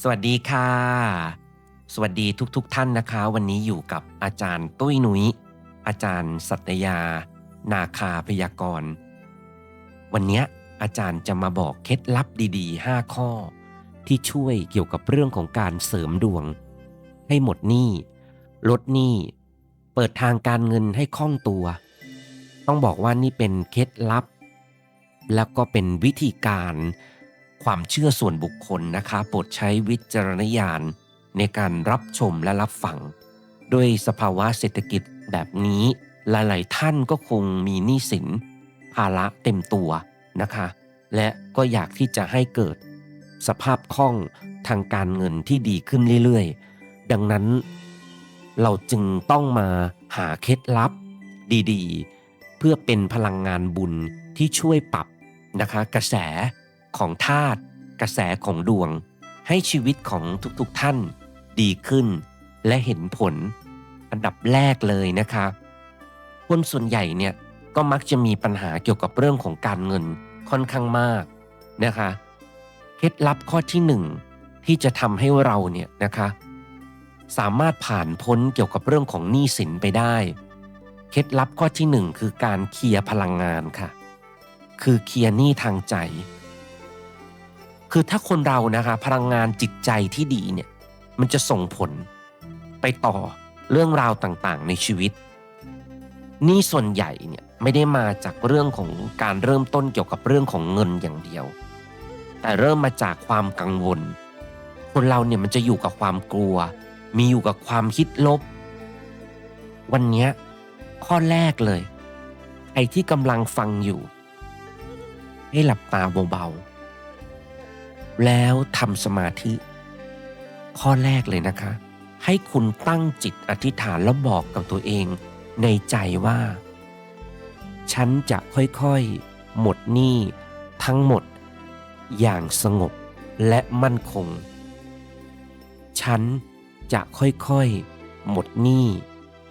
สวัสดีค่ะ สวัสดีทุกๆทท่านนะคะ วันนี้อยู่กับอาจารย์ตุ้ยหนุย้ย อาจารย์สัตยา นาคาพยากรณ์วันนี้อาจารย์จะมาบอกเคล็ดลับดีๆ 5 ข้อ ที่ช่วยเกี่ยวกับเรื่องของการเสริมดวง ให้หมดหนี้ ลดหนี้ เปิดทางการเงินให้คล่องตัว ต้องบอกว่านี่เป็นเคล็ดลับ แล้วก็เป็นวิธีการ ความเชื่อส่วนบุคคลนะคะโปรดใช้วิจารณญาณในการรับชมและรับฟังด้วยสภาวะเศรษฐกิจแบบนี้ หลายๆ ท่านก็คงมีหนี้สินภาระเต็มตัวนะคะ และก็อยากที่จะให้เกิดสภาพคล่องทางการเงินที่ดีขึ้นเรื่อยๆ ดังนั้น เราจึงต้องมาหาเคล็ดลับดีๆ เพื่อเป็นพลังงานบุญที่ช่วยปรับนะคะกระแส ของธาตุกระแสของดวง ให้ชีวิตของทุกๆท่านดีขึ้น และเห็นผลอันดับแรกเลยนะคะคนส่วนใหญ่เนี่ยก็มักจะมีปัญหาเกี่ยวกับเรื่องของการเงินค่อนข้างมากนะคะเคล็ดลับข้อที่หนึ่งที่จะทำให้เราเนี่ยนะคะสามารถผ่านพ้นเกี่ยวกับเรื่องของหนี้สินไปได้ เคล็ดลับข้อที่หนึ่งคือการเคลียร์พลังงานค่ะ คือเคลียร์หนี้ทางใจ คือถ้าคนเรานะคะพลังงานจิตใจที่ดีเนี่ยมันจะส่งผลไปต่อเรื่องราวต่างๆ ในชีวิต นี่ส่วนใหญ่เนี่ยไม่ได้มาจากเรื่องของการเริ่มต้นเกี่ยวกับเรื่องของเงินอย่างเดียว แต่เริ่มมาจากความกังวล คนเราเนี่ยมันจะอยู่กับความกลัว มีอยู่กับความคิดลบ วันนี้ข้อแรกเลยใครที่กำลังฟังอยู่ ให้หลับตาเบาๆ แล้วทำสมาธิ ข้อแรกเลยนะคะ ให้คุณตั้งจิตอธิษฐานแล้วบอกกับตัวเอง ในใจว่า ฉันจะค่อยๆ หมดหนี้ทั้งหมด อย่างสงบและมั่นคง ฉันจะค่อยๆ หมดหนี้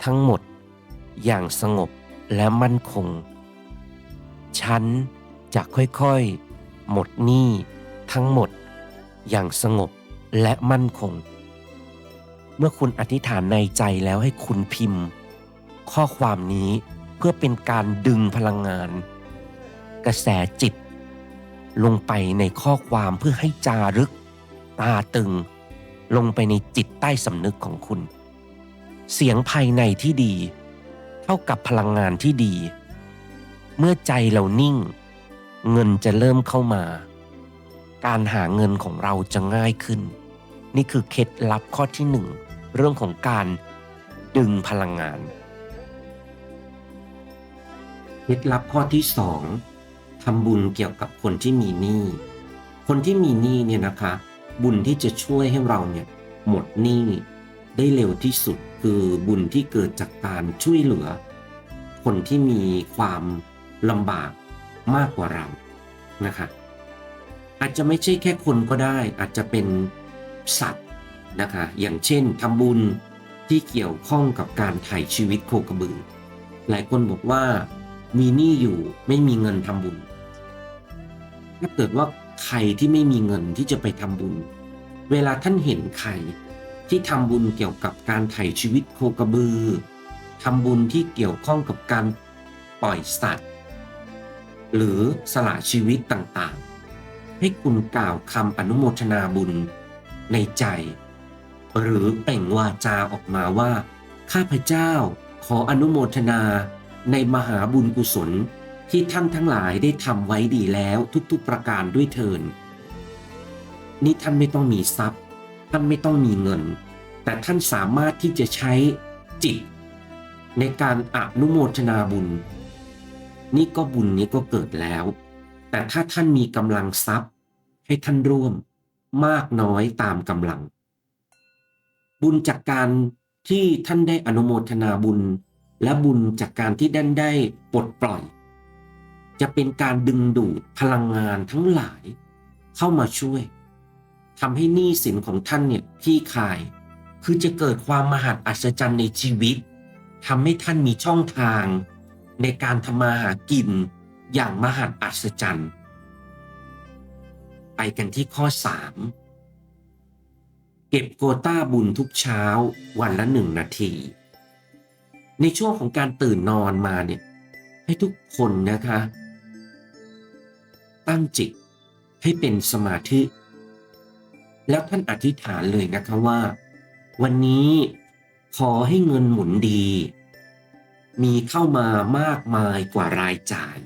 ทั้งหมด อย่างสงบและมั่นคง ฉันจะค่อยๆ หมดหนี้ ทั้งหมด อย่างสงบและมั่นคง เมื่อคุณอธิษฐานในใจแล้วให้คุณพิมพ์ ข้อความนี้เพื่อเป็นการดึงพลังงาน กระแสจิต ลงไปในข้อความเพื่อให้จารึก ตาตึง ลงไปในจิตใต้สำนึกของคุณ เสียงภายในที่ดี เท่ากับพลังงานที่ดี เมื่อใจเรานิ่ง เงินจะเริ่มเข้ามา การหาเงินของเราจะง่ายขึ้น นี่คือเคล็ดลับข้อที่หนึ่งเรื่องของการดึงพลังงานเคล็ดลับข้อที่สองทำบุญเกี่ยวกับคนที่มีหนี้คนที่มีหนี้เนี่ยนะคะ บุญที่จะช่วยให้เราเนี่ยหมดหนี้ได้เร็วที่สุดคือบุญที่เกิดจากการช่วยเหลือ คนที่มีความลำบากมากกว่าเรานะคะ อาจจะไม่ใช่แค่คนก็ได้ อาจจะเป็นสัตว์นะคะอย่างเช่นทำบุญที่เกี่ยวข้องกับการถ่ายชีวิตโคกระบือหลายคนบอกว่ามีหนี้อยู่ไม่มีเงินทำบุญถ้าเกิดว่าใครที่ไม่มีเงินที่จะไปทำบุญ เวลาท่านเห็นใครที่ทำบุญเกี่ยวกับการถ่ายชีวิตโคกระบือทำบุญที่เกี่ยวข้องกับการปล่อยสัตว์ หรือสละชีวิตต่างๆ ให้คุณกล่าวคำอนุโมทนาบุญในใจ หรือเปล่งวาจาออกมาว่า ข้าพเจ้าขออนุโมทนาในมหาบุญกุศลที่ท่านทั้งหลายได้ทำไว้ดีแล้วทุกๆประการด้วยเทินนี่ท่านไม่ต้องมีทรัพย์ ท่านไม่ต้องมีเงิน แต่ท่านสามารถที่จะใช้จิต ในการอนุโมทนาบุญ นี่ก็บุญนี้ก็เกิดแล้ว แต่ถ้าท่านมีกำลังทรัพย์ ให้ท่านร่วมมากน้อยตามกำลัง บุญจากการที่ท่านได้อนุโมทนาบุญ และบุญจากการที่ท่านได้ปลดปล่อย จะเป็นการดึงดูดพลังงานทั้งหลาย เข้ามาช่วยทำให้หนี้สินของท่านเนี่ยที่คาย คือจะเกิดความมหัศอัศจรรย์ในชีวิตทำให้ท่านมีช่องทาง ในการทำมาหากิน อย่างมหัศอัศจรรย์ ไปกันที่ข้อเก็บโควต้าบุญทุกเช้าวันละหนึ่งนาที ในช่วงของการตื่นนอนมาเนี่ยให้ทุกคนนะคะ ตั้งจิตให้เป็นสมาธิ แล้วท่านอธิษฐานเลยนะคะว่า วันนี้ขอให้เงินหมุนดี มีเข้ามามากมายกว่ารายจ่าย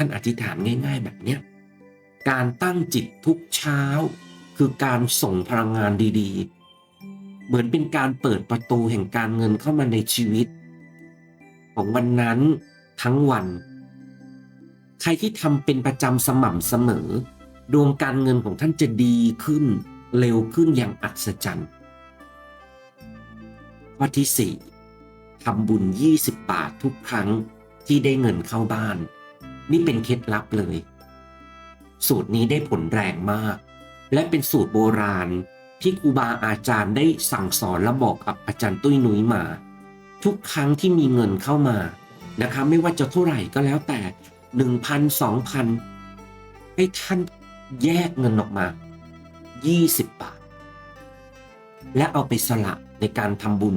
ท่านอธิษฐานง่าย ๆ แบบเนี้ยการตั้งจิตทุกเช้า คือการส่งพลังงานดีๆ เหมือนเป็นการเปิดประตูแห่งการเงินเข้ามาในชีวิต ของวันนั้นทั้งวัน ใครที่ทำเป็นประจำสม่ำเสมอ ดวงการเงินของท่านจะดีขึ้น เร็วขึ้นอย่างอัศจรรย์ข้อที่ 4ทำบุญ 20 บาททุกครั้งที่ได้เงินเข้าบ้าน นี่เป็นเคล็ดลับเลย สูตรนี้ได้ผลแรงมาก และเป็นสูตรโบราณที่ครูบาอาจารย์ได้สั่งสอนและบอกกับอาจารย์ตุ้ยนุ้ยมา ทุกครั้งที่มีเงินเข้ามานะคะไม่ว่าจะเท่าไหร่ก็แล้วแต่หนึ่งพันสองพันให้ท่านแยกเงินออกมา 20 บาท และเอาไปสละในการทำบุญ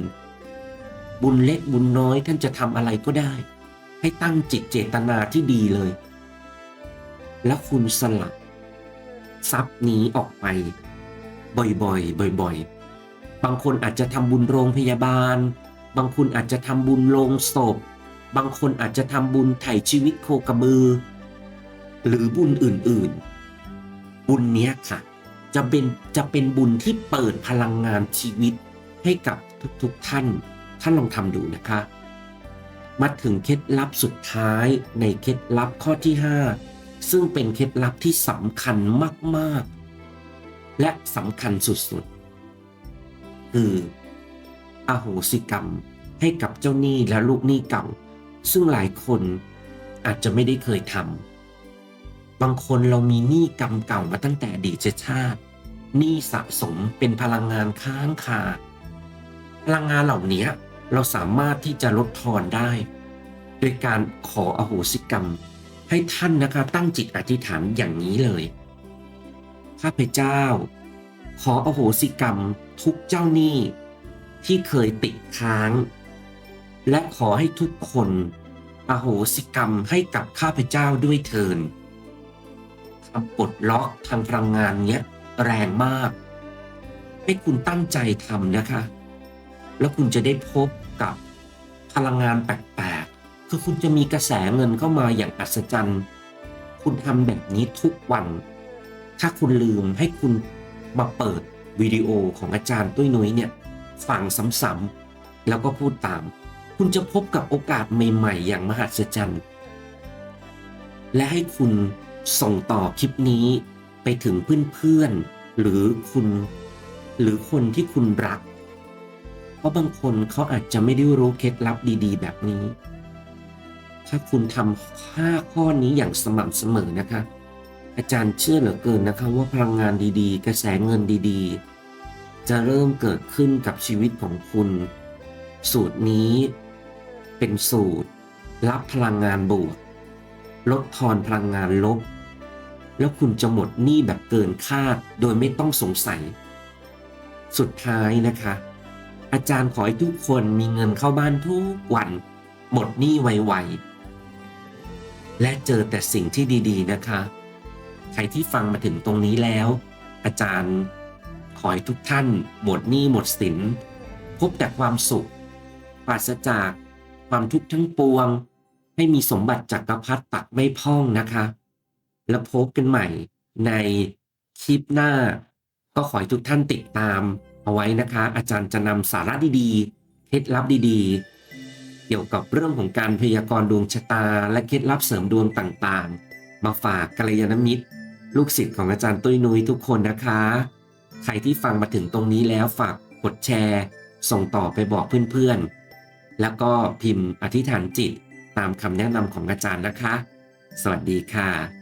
บุญเล็กบุญน้อยท่านจะทำอะไรก็ได้ ให้ตั้งจิตเจตนาที่ดีเลย แล้วคุณสละทรัพย์นี้ออกไป บ่อยๆ บ่อยๆ บางคนอาจจะทำบุญโรงพยาบาล บางคนอาจจะทำบุญโรงศพ บางคนอาจจะทำบุญไถ่ชีวิตโคกระบือ หรือบุญอื่นๆ บุญเนี้ยค่ะ จะเป็นจะเป็นบุญที่เปิดพลังงานชีวิตให้กับทุกๆท่าน ท่านลองทำดูนะคะ มาถึงเคล็ดลับสุดท้ายในเคล็ดลับข้อที่ 5 ซึ่งเป็นเคล็ดลับที่สำคัญมากๆ และสำคัญสุดๆ คืออโหสิกรรมให้กับเจ้าหนี้และลูกหนี้เก่า ซึ่งหลายคนอาจจะไม่ได้เคยทำบางคนเรามีหนี้กรรมเก่ามาตั้งแต่อดีตชาติหนี้สะสมเป็นพลังงานค้างคาพลังงานเหล่านี้ เราสามารถที่จะลดทอนได้ โดยการขออโหสิกรรม ให้ท่านนะคะตั้งจิตอธิษฐานอย่างนี้เลยข้าพเจ้า ขออโหสิกรรมทุกเจ้าหนี้ที่เคยติดค้าง และขอให้ทุกคนอโหสิกรรมให้กับข้าพเจ้าด้วยเทินคำปลดล็อกทางพลังงานเนี้ยแรงมาก ให้คุณตั้งใจทำนะคะ แล้วคุณจะได้พบกับพลังงานแปลกๆ คือคุณจะมีกระแสเงินเข้ามาอย่างอัศจรรย์ คุณทำแบบนี้ทุกวัน ถ้าคุณลืมให้คุณมาเปิดวิดีโอของอาจารย์ตุ้ยนุ้ยเนี่ยฟังซ้ำๆแล้วก็พูดตาม คุณจะพบกับโอกาสใหม่ๆ อย่างมหัศจรรย์ และให้คุณส่งต่อคลิปนี้ไปถึงเพื่อนๆ หรือคุณ หรือคนที่คุณรัก เพราะบางคนเขาอาจจะไม่ได้รู้เคล็ดลับดีๆ แบบนี้ ถ้าคุณทำห้าข้อนี้อย่างสม่ำเสมอนะคะ อาจารย์เชื่อเหลือเกินนะคะว่าพลังงานดีๆ กระแสเงินดีๆ จะเริ่มเกิดขึ้นกับชีวิตของคุณ สูตรนี้เป็นสูตร รับพลังงานบวก ลดทอนพลังงานลบ แล้วคุณจะหมดหนี้แบบเกินคาดโดยไม่ต้องสงสัย สุดท้ายนะคะ อาจารย์ขอให้ทุกคนมีเงินเข้าบ้านทุกวัน หมดหนี้ไวๆ และเจอแต่สิ่งที่ดีๆนะคะ ใครที่ฟังมาถึงตรงนี้แล้ว อาจารย์ขอให้ทุกท่าน หมดหนี้หมดสิน พบแต่ความสุขปราศจากความทุกข์ทั้งปวง ให้มีสมบัติจักรพรรดิตักไม่พ่องนะคะ แล้วพบกันใหม่ในคลิปหน้า ก็ขอให้ทุกท่านติดตาม เอาไว้นะคะ อาจารย์จะนำสาระดีๆ เคล็ดลับดีๆ เกี่ยวกับเรื่องของการพยากรณ์ดวงชะตา และเคล็ดลับเสริมดวงต่างๆ มาฝากกัลยาณมิตร ลูกศิษย์ของอาจารย์ตุ้ยนุ้ยทุกคนนะคะ ใครที่ฟังมาถึงตรงนี้แล้วฝากกดแชร์ ส่งต่อไปบอกเพื่อนๆ แล้วก็พิมพ์อธิษฐานจิตตามคำแนะนำของอาจารย์นะคะ สวัสดีค่ะ